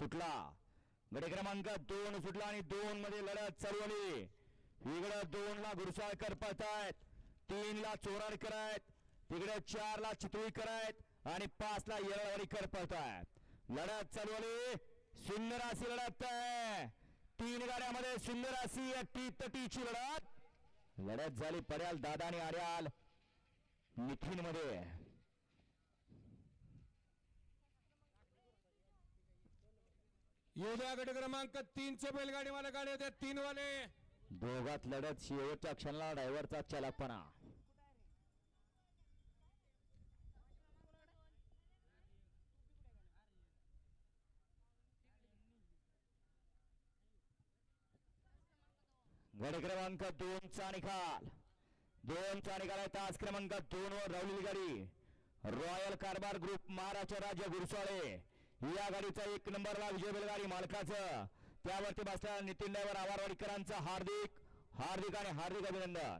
सुटला गडी क्रमांक दोन सुटला आणि दोन मध्ये लढत चालवली इकडं दोन ला गुरुसाळकर पळतायत. तीन ला चोराडकर आहेत. तिकडे चार ला चितळीकर आहेत. आणि पाच ला येरळवाडीकर पळतायत. लढत चालवली सुंदर अशी लढत आहे. तीन गाड्यामध्ये सुंदर अशी टी तटीची लढत. लढत झाली पर्याल दादा आणि आर्याल. मिठीन मध्ये येऊद्या गट क्रमांक तीनचे बैलगाडी मला गाडी होत्या तीन वाले दोघात लढत शेवटच्या क्षणाला ड्रायव्हरचा चलापणा गड क्रमांक दोनचा निकाल. दोनचा निकाल आहे तास क्रमांक दोन वर रावलेली गाडी. रॉयल कारभार ग्रुप महाराष्ट्र राज्य गुरसाळे ही गाडीचा एक नंबरला विजय बैलगाडी मालकाचं. त्यावरती बसल्या नितीन ड्रायव्हर आवारवाडीकरांचं हार्दिक हार्दिक आणि हार्दिक अभिनंदन.